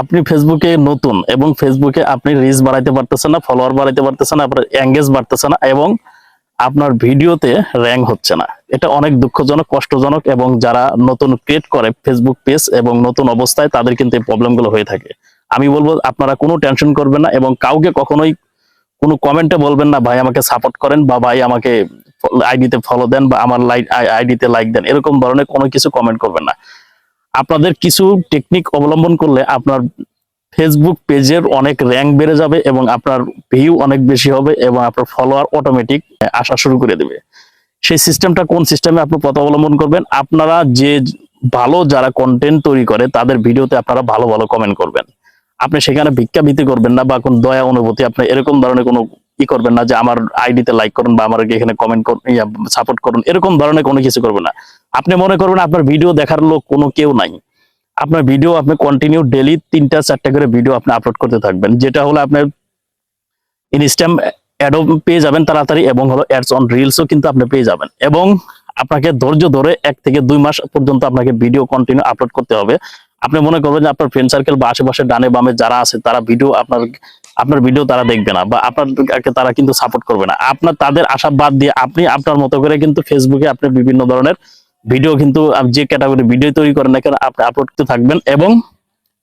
আপনি ফেসবুকে নতুন এবং ফেসবুকে আপনি রিচ বাড়াইতে পারতেছেন না ফলোয়ার বাড়াইতে পারতেছেন না, আপনার এঙ্গেজ বাড়তেছে না এবং আপনার ভিডিওতে র্যাঙ্ক হচ্ছে না। এটা অনেক দুঃখজনক, কষ্টজনক এবং যারা নতুন ক্রিয়েট করে ফেসবুক পেজ এবং নতুন অবস্থায়, তাদের কিন্তু এই প্রবলেমগুলো হয়ে থাকে। আমি বলব, আপনারা কোনো টেনশন করবেন না এবং কাউকে কখনোই কোনো কমেন্টে বলবেন না, ভাই, আমাকে সাপোর্ট করেন বা ভাই, আমাকে আইডিতে ফলো দেন বা আমার লাইক আইডিতে লাইক দেন। এরকম ধরনের কোনো কিছু কমেন্ট করবেন না। আপনাদের কিছু টেকনিক অবলম্বন করলে আপনার ফেসবুক পেজের অনেক র্যাঙ্ক বেড়ে যাবে এবং আপনার ভিউ অনেক বেশি হবে এবং আপনার ফলোয়ার অটোমেটিক আসা শুরু করে দেবে। সেই সিস্টেমটা কোন সিস্টেমে আপনি পথ অবলম্বন করবেন? আপনারা যে ভালো যারা কন্টেন্ট তৈরি করে, তাদের ভিডিওতে আপনারা ভালো ভালো কমেন্ট করবেন। আপনি সেখানে ভিক্ষাবৃত্তি করবেন না বা কোন দয়া অনুভূতি, আপনি এরকম ধরনের কোনো ই করবেন না যে আমার আইডিতে লাইক করুন বা আমার এখানে কমেন্ট করুন সাপোর্ট করুন, এরকম ধরনের কোনো কিছু করবেন না। আপনি মনে করবেন আপনার ভিডিও দেখার লোক কোনো কেউ নাই। আপনার ভিডিও আপনি কন্টিনিউ ডেলি তিনটা, চারটা করে ভিডিও আপনি আপলোড করতে থাকবেন। যেটা হলো আপনার ইনস্টাম অ্যাডও পেয়ে যাবেন তাড়াতাড়ি এবং হলো অ্যাডস অন রিলসও কিন্তু আপনি পেয়ে যাবেন। এবং আপনাকে ধৈর্য ধরে এক থেকে দুই মাস পর্যন্ত আপনাকে ভিডিও কন্টিনিউ আপলোড করতে হবে। আপনি মনে করবেন যে আপনার ফ্রেন্ড সার্কেল বা আশেপাশে ডানে বামে যারা আছে, তারা ভিডিও আপনার আপনার ভিডিও তারা দেখবে না বা আপনার তারা কিন্তু সাপোর্ট করবে না। আপনার, তাদের আশা বাদ দিয়ে আপনি আপনার মতো করে কিন্তু ফেসবুকে আপনি বিভিন্ন ধরনের ভিডিও কিন্তু যে ক্যাটাগরি ভিডিও তৈরি করেন না কেন, আপনি আপলোড করতে থাকবেন এবং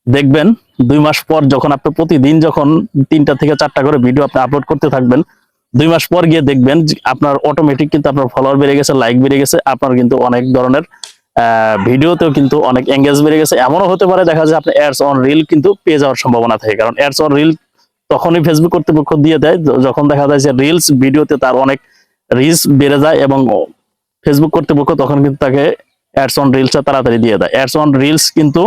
দেখবেন দুই মাস পর যখন আপনি প্রতিদিন যখন তিনটা থেকে চারটা করে ভিডিও আপনি আপলোড করতে থাকবেন, দুই মাস পর গিয়ে দেখবেন আপনার অটোমেটিক কিন্তু আপনার ফলোয়ার বেড়ে গেছে লাইক বেড়ে গেছে, আপনার কিন্তু অনেক ধরনের ভিডিওতেও কিন্তু অনেক এঙ্গেজ বেড়ে গেছে। এমনও হতে পারে দেখা যায় আপনি অ্যাডস অন রিল কিন্তু পেয়ে যাওয়ার সম্ভাবনা থাকে। কারণ অ্যাডস অন রিল তখনই ফেসবুক কর্তৃপক্ষ দিয়ে দেয়। যখন দেখা যায় যে রিলস ভিডিওতে তার অনেক রিচ বেড়ে যায় এবং ফেসবুক কর্তৃপক্ষ তখন কিন্তু তাকে অ্যাডস অন রিলসটা তাড়াতাড়ি দিয়ে দেয়। অ্যাডস অন রিলস কিন্তু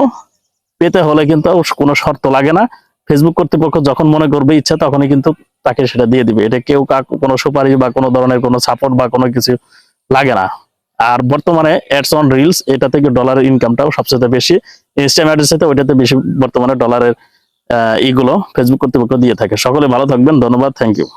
পেতে হলে কিন্তু কোনো শর্ত লাগে না। ফেসবুক কর্তৃপক্ষ যখন মনে করবে ইচ্ছা তখনই কিন্তু তাকে সেটা দিয়ে দিবে। এটা কেউ কোনো সুপারিশ বা কোনো ধরনের কোনো সাপোর্ট বা কোনো কিছু লাগে না। আর বর্তমানে অ্যাডস অন রিলস এটা থেকে ডলারের ইনকামটাও সবচেয়ে বেশি। ইনস্টাম অ্যাডের সাথে ওইটাতে বেশি বর্তমানে ডলারের ইগুলো ফেসবুক কর্তৃপক্ষ দিয়ে থাকে। সকলে ভালো থাকবেন, ধন্যবাদ থ্যাংক ইউ